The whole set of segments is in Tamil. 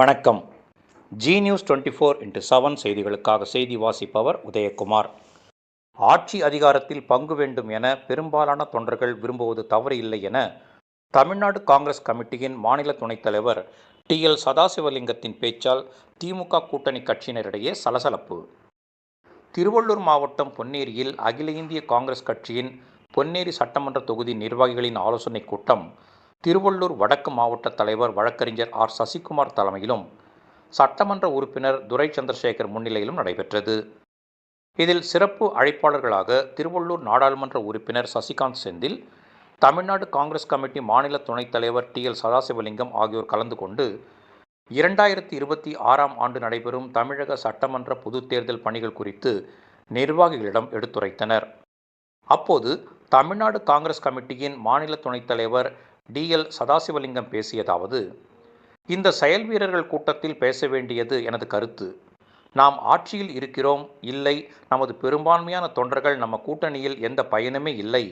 வணக்கம். Zee News twenty four into seven செய்திகளுக்காக செய்தி வாசிப்பவர் உதயகுமார். ஆட்சி அதிகாரத்தில் பங்கு வேண்டும் என பெரும்பாலான தொண்டர்கள் விரும்புவது தவறு இல்லை என தமிழ்நாடு காங்கிரஸ் கமிட்டியின் மாநில துணைத் தலைவர் டி எல் சதாசிவலிங்கத்தின் பேச்சால் திமுக கூட்டணி கட்சியினரிடையே சலசலப்பு. திருவள்ளூர் மாவட்டம் பொன்னேரியில் அகில இந்திய காங்கிரஸ் கட்சியின் பொன்னேரி சட்டமன்ற தொகுதி நிர்வாகிகளின் ஆலோசனைக் கூட்டம் திருவள்ளூர் வடக்கு மாவட்ட தலைவர் வழக்கறிஞர் ஆர். சசிகுமார் தலைமையிலும் சட்டமன்ற உறுப்பினர் துரை சந்திரசேகர் முன்னிலையிலும் நடைபெற்றது. இதில் சிறப்பு அழைப்பாளர்களாக திருவள்ளூர் நாடாளுமன்ற உறுப்பினர் சசிகாந்த் செந்தில் தமிழ்நாடு காங்கிரஸ் கமிட்டி மாநில துணைத் தலைவர் டி. எல். சதாசிவலிங்கம் ஆகியோர் கலந்து கொண்டு இரண்டாயிரத்தி இருபத்தி ஆறாம் ஆண்டு நடைபெறும் தமிழக சட்டமன்ற பொதுத் தேர்தல் பணிகள் குறித்து நிர்வாகிகளிடம் எடுத்துரைத்தனர். அப்போது தமிழ்நாடு காங்கிரஸ் கமிட்டியின் மாநில துணைத் தலைவர் டி எல் சதாசிவலிங்கம் பேசியதாவது இந்த செயல் வீரர்கள் கூட்டத்தில் பேச வேண்டியது எனது கருத்து. நாம் ஆட்சியில் இருக்கிறோம் இல்லை நமது பெரும்பான்மையான தொண்டர்கள் நம்ம கூட்டணியில் எந்த பயனுமே இல்லை.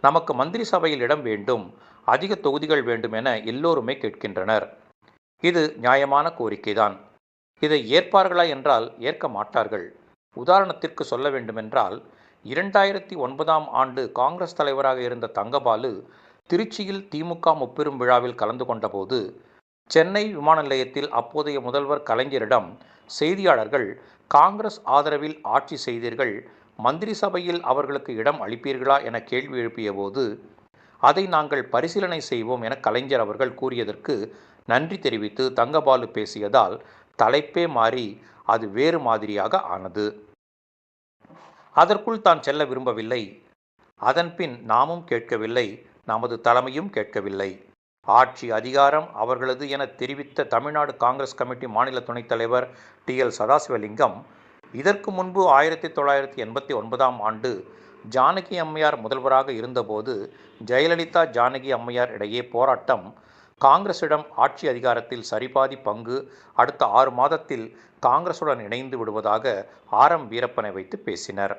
நமக்கு மந்திரி சபையில் இடம் வேண்டும் அதிக தொகுதிகள் வேண்டும் என எல்லோருமே கேட்கின்றனர். இது நியாயமான கோரிக்கைதான். இதை ஏற்பார்களா என்றால் ஏற்க மாட்டார்கள். உதாரணத்திற்கு சொல்ல வேண்டுமென்றால் இரண்டாயிரத்தி ஒன்பதாம் ஆண்டு காங்கிரஸ் தலைவராக இருந்த தங்கபாலு திருச்சியில் திமுக முப்பெரும் விழாவில் கலந்து கொண்டபோது சென்னை விமான நிலையத்தில் அப்போதைய முதல்வர் கலைஞரிடம் செய்தியாளர்கள் காங்கிரஸ் ஆதரவில் ஆட்சி செய்தீர்கள் மந்திரி சபையில் அவர்களுக்கு இடம் அளிப்பீர்களா? என கேள்வி எழுப்பியபோது அதை நாங்கள் பரிசீலனை செய்வோம் என கலைஞர் அவர்கள் கூறியதற்கு நன்றி தெரிவித்து தங்கபாலு பேசியதால் தலைப்பே மாறி அது வேறு மாதிரியாக ஆனது. அதற்குள் தான் செல்ல விரும்பவில்லை. அதன்பின் நாமும் கேட்கவில்லை. நமது தலைமையும் கேட்கவில்லை. ஆட்சி அதிகாரம் அவர்களது என தெரிவித்த தமிழ்நாடு காங்கிரஸ் கமிட்டி மாநில துணைத் தலைவர் டி. எல். சதாசிவலிங்கம் இதற்கு முன்பு ஆயிரத்தி தொள்ளாயிரத்தி எண்பத்தி ஒன்பதாம் ஆண்டு ஜானகி அம்மையார் முதல்வராக இருந்தபோது ஜெயலலிதா ஜானகி அம்மையார் இடையே போராட்டம் காங்கிரசிடம் ஆட்சி அதிகாரத்தில் சரிபாதி பங்கு அடுத்த ஆறு மாதத்தில் காங்கிரசுடன் இணைந்து விடுவதாக ஆர். எம். வீரப்பனை வைத்து பேசினர்.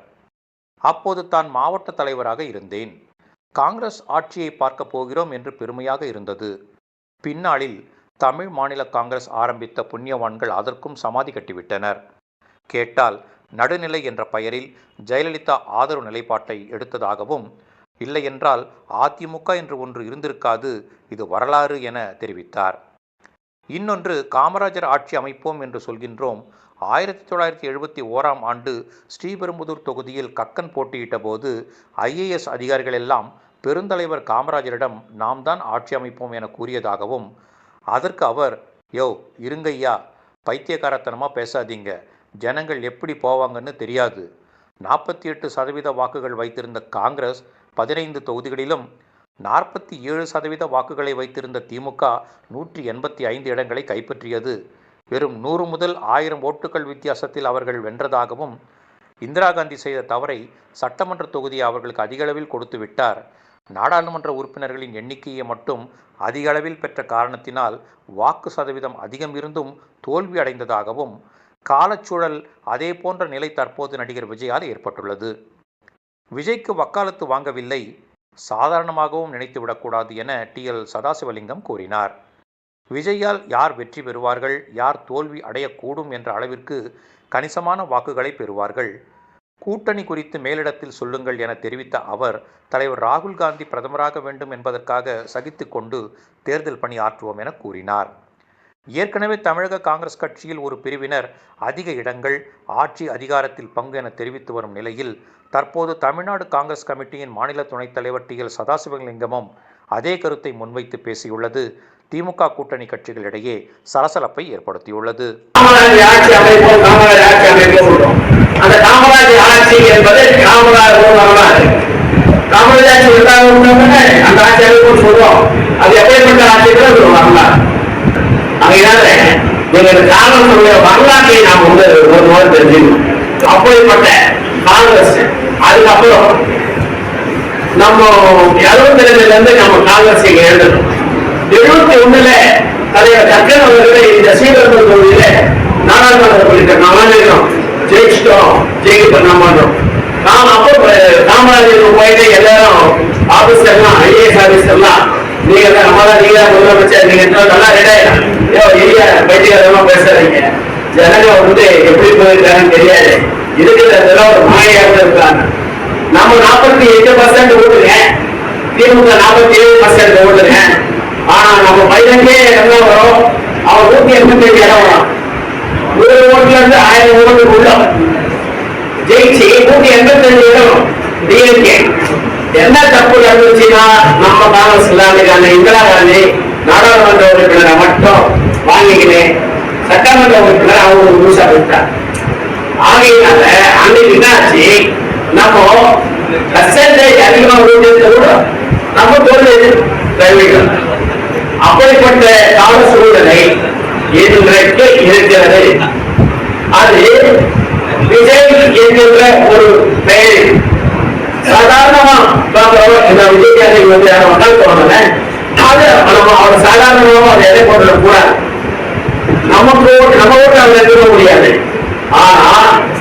அப்போது தான் மாவட்ட தலைவராக இருந்தேன். காங்கிரஸ் ஆட்சியை பார்க்க போகிறோம் என்று பெருமையாக இருந்தது. பின்னாளில் தமிழ் மாநில காங்கிரஸ் ஆரம்பித்த புண்ணியவான்கள் அதற்கும் சமாதி கட்டிவிட்டனர். கேட்டால் நடுநிலை என்ற பெயரில் ஜெயலலிதா ஆதரவு நிலைப்பாட்டை எடுத்ததாகவும் இல்லையென்றால் அதிமுக என்று ஒன்று இருந்திருக்காது இது வரலாறு என தெரிவித்தார். இன்னொன்று காமராஜர் ஆட்சி அமைப்போம் என்று சொல்கின்றோம். ஆயிரத்தி தொள்ளாயிரத்தி எழுபத்தி ஓராம் ஆண்டு ஸ்ரீபெரும்புதூர் தொகுதியில் கக்கன் போட்டியிட்ட போது ஐஏஎஸ் அதிகாரிகள் எல்லாம் பெருந்தலைவர் காமராஜரிடம் நாம் தான் ஆட்சி அமைப்போம் என கூறியதாகவும் அதற்கு அவர் யோ இருங்கய்யா பைத்தியகாரத்தனமாக பேசாதீங்க. ஜனங்கள் எப்படி போவாங்கன்னு தெரியாது. நாற்பத்தி எட்டு சதவீத வாக்குகள் வைத்திருந்த காங்கிரஸ் பதினைந்து தொகுதிகளிலும் நாற்பத்தி ஏழு சதவீத வாக்குகளை வைத்திருந்த திமுக நூற்றி எண்பத்தி ஐந்து இடங்களை கைப்பற்றியது. வெறும் நூறு முதல் ஆயிரம் ஓட்டுகள் வித்தியாசத்தில் அவர்கள் வென்றதாகவும் இந்திரா காந்தி செய்த தவறை சட்டமன்ற தொகுதியை அவர்களுக்கு அதிகளவில் கொடுத்து விட்டார். நாடாளுமன்ற உறுப்பினர்களின் எண்ணிக்கையை மட்டும் அதிக அளவில் பெற்ற காரணத்தினால் வாக்கு சதவீதம் அதிகம் இருந்தும் தோல்வி அடைந்ததாகவும் காலச்சூழல் அதே போன்ற நிலை தற்போது நடிகர் விஜயால் ஏற்பட்டுள்ளது. விஜய்க்கு வக்காலத்து வாங்கவில்லை சாதாரணமாகவும் நினைத்துவிடக்கூடாது என டி. எல். சதாசிவலிங்கம் கூறினார். விஜயால் யார் வெற்றி பெறுவார்கள் யார் தோல்வி அடையக்கூடும் என்ற அளவிற்கு கணிசமான வாக்குகளை பெறுவார்கள். கூட்டணி குறித்து மேலிடத்தில் சொல்லுங்கள் என தெரிவித்த அவர் தலைவர் ராகுல் காந்தி பிரதமராக வேண்டும் என்பதற்காக சகித்து கொண்டு தேர்தல் பணி ஆற்றுவோம் என கூறினார். ஏற்கனவே தமிழக காங்கிரஸ் கட்சியில் ஒரு பிரிவினர் அதிக இடங்கள் ஆட்சி அதிகாரத்தில் பங்கு என தெரிவித்து வரும் நிலையில் தற்போது தமிழ்நாடு காங்கிரஸ் கமிட்டியின் மாநில துணைத் தலைவர் டி எல் சதாசிவலிங்கமும் அதே கருத்தை முன்வைத்து பேசியுள்ளது. திமுக கூட்டணி கட்சிகளிடையே சலசலப்பை ஏற்படுத்தியுள்ளது. ஆட்சி ஆட்சி அந்த ஆட்சி அந்த அது அதனால வரலாற்றை நாம் வந்து ஒரு முறை தெரிஞ்சுக்கணும். அப்படிப்பட்ட காங்கிரஸ் அதுக்கப்புறம் நம்ம எழுபத்தி ரெண்டுல இருந்து நம்ம காங்கிரஸ் எழுதணும் எழுபத்தி ஒண்ணுல தலைவர் கக்கன் அவர்களை இந்த சீரர்கள் தொகுதியில நாடாளுமன்ற குறித்த நாம ஜெயிச்சிட்டோம். ஜெயிக்க பண்ண மாட்டோம் நாம் அப்போ காமராஜர் போயிட்டு எல்லாரும் ஆபீசர் எல்லாம் ஐஏஎஸ் ஆபீசர் எல்லாம் நீங்க தான் நம்ம தான் நீங்க தான் முதலமைச்சர் நீங்க நல்லா ரெடாயிரம் ஏதோ எளிய பைத்தியகாரமா பேசாதீங்க ஜனங்க வந்து எப்படி போயிருக்காங்கன்னு தெரியாது. இருக்கிறதெல்லாம் ஒரு மாயாக இருக்காங்க. நம்ம நாற்பத்தி எட்டு பர்சன்ட் ஓட்டுங்க. திமுக நாற்பத்தி ஏழு பர்சன்ட் ஓட்டுங்க. ஆனா நம்ம பையனுக்கே என்ன வரும்? அவன் நூத்தி எண்பத்தி ஏழு இடம் வரும் நூறு ஓட்டுல இருந்து ஆயிரம் ஓட்டு உள்ள ஜெயிச்சு நூத்தி எண்பத்தி அஞ்சு இடம் டிஎம்கே என்ன தப்பு நடந்துச்சுன்னா நம்ம காங்கிரஸ் இல்லாமல் இந்திரா காந்தி நாடாளுமன்ற உறுப்பினரை மட்டும் வாங்கிக்கினேன் சட்டமன்ற உறுப்பினர் அவங்க முழுசா விட்டார். ஆகையினால அன்னைக்கு என்னாச்சு? நம்ம பர்சன்டேஜ் அதிகமாக ஊழியத்தை கூட நம்ம தோல்வி தருவீர்கள் அப்படிப்பட்ட கால சூழ்நிலை இன்றைக்கு இருக்கிறது. அது விஜய் என்கின்ற ஒரு பெயர். சாதாரணமா பார்க்கிறோம். விஜய் அதை வந்து யாரும் மக்கள் தோணல அது நம்ம அவர் சாதாரணமாக அதை எதை கொண்டு கூடாது நமக்கு நம்ம ஓட்டு அதை எடுக்க முடியாது. ஆனா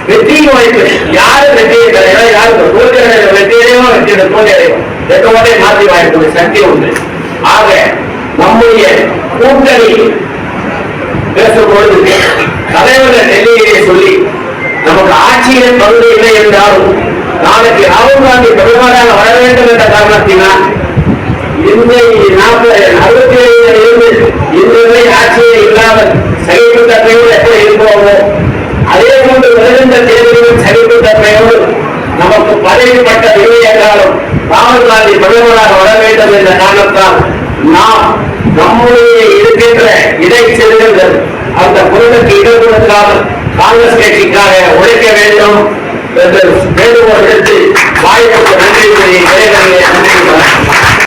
வெற்றியின் வாய்ப்பு யாரு வெற்றியை கிடையாது யாரு தோல்வி வெற்றியடையோ வெற்றி தோல்வி அடையும் எந்த மாற்றி வாய்ப்பு சக்தி உண்டு. ஆக நம்முடைய கூட்டணி பேசும்பொழுது தலைவர்கள் நெல்லையிலே சொல்லி நமக்கு ஆட்சியில் பங்கு இல்லை என்றாலும் நாளைக்கு ராகுல் காந்தி பிரதமராக வர வேண்டும் என்ற காரணத்தினால் இந்த நாற்பது அறுபத்தி ஏழுல இருந்து ஆட்சியே இல்லாமல் எப்படி இருப்போமோ அதே போன்று வருகின்ற தேர்தலிலும் நமக்கு பதவிப்பட்ட இல்லை என்றாலும் ராகுல் காந்தி பிரதமராக வர வேண்டும் என்ற காரணத்தால் நாம் நம்முடைய இருக்கின்ற இடைச்செருகல்கள் அந்த குரலுக்கு இடம் கொடுக்காமல் காங்கிரஸ் கட்சிக்காக உழைக்க வேண்டும் என்று வேண்டுகோள் எடுத்து வாய்ப்பு நன்றி நிறைவேறிய